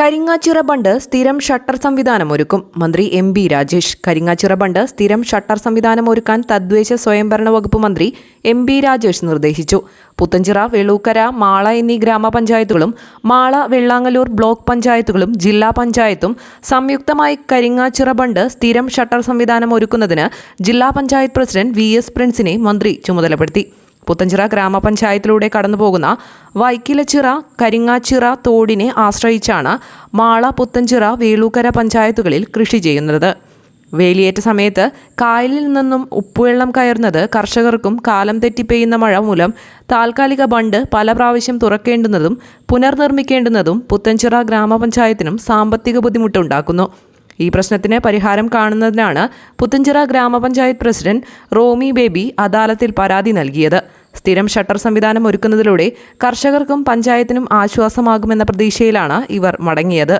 കരിങ്ങാച്ചിറ ബണ്ട് സ്ഥിരം ഷട്ടർ സംവിധാനം ഒരുക്കും. മന്ത്രി എം ബി രാജേഷ്. കരിങ്ങാച്ചിറ ബണ്ട് സ്ഥിരം ഷട്ടർ സംവിധാനം ഒരുക്കാൻ തദ്ദേശ സ്വയംഭരണ വകുപ്പ് മന്ത്രി എം ബി രാജേഷ് നിർദ്ദേശിച്ചു. പുത്തഞ്ചിറ വെളൂക്കര മാള എന്നീ ഗ്രാമപഞ്ചായത്തുകളും മാള വെള്ളാങ്ങല്ലൂർ ബ്ലോക്ക് പഞ്ചായത്തുകളും ജില്ലാ പഞ്ചായത്തും സംയുക്തമായി കരിങ്ങാച്ചിറ ബണ്ട് സ്ഥിരം ഷട്ടർ സംവിധാനം ഒരുക്കുന്നതിന് ജില്ലാ പഞ്ചായത്ത് പ്രസിഡന്റ് വി എസ് പ്രിൻസിനെ മന്ത്രി ചുമതലപ്പെടുത്തി. പുത്തഞ്ചിറ ഗ്രാമപഞ്ചായത്തിലൂടെ കടന്നുപോകുന്ന വൈക്കിലച്ചിറ കരിങ്ങാച്ചിറ തോടിനെ ആശ്രയിച്ചാണ് മാള പുത്തഞ്ചിറ വേളൂക്കര പഞ്ചായത്തുകളിൽ കൃഷി ചെയ്യുന്നത്. വേലിയേറ്റ സമയത്ത് കായലിൽ നിന്നും ഉപ്പുവെള്ളം കയറുന്നത് കർഷകർക്കും കാലം തെറ്റി പെയ്യുന്ന മഴ മൂലം താൽക്കാലിക ബണ്ട് പല പ്രാവശ്യം തുറക്കേണ്ടുന്നതും പുനർനിർമ്മിക്കേണ്ടുന്നതും പുത്തഞ്ചിറ ഗ്രാമപഞ്ചായത്തിനും സാമ്പത്തിക ബുദ്ധിമുട്ടുണ്ടാക്കുന്നു. ഈ പ്രശ്നത്തിന് പരിഹാരം കാണുന്നതിനാണ് പുത്തഞ്ചിറ ഗ്രാമപഞ്ചായത്ത് പ്രസിഡന്റ് റോമി ബേബി അദാലത്തിൽ പരാതി നൽകിയത്. സ്ഥിരം ഷട്ടർ സംവിധാനം ഒരുക്കുന്നതിലൂടെ കർഷകർക്കും പഞ്ചായത്തിനും ആശ്വാസമാകുമെന്ന പ്രതീക്ഷയിലാണ് ഇവർ മടങ്ങിയത്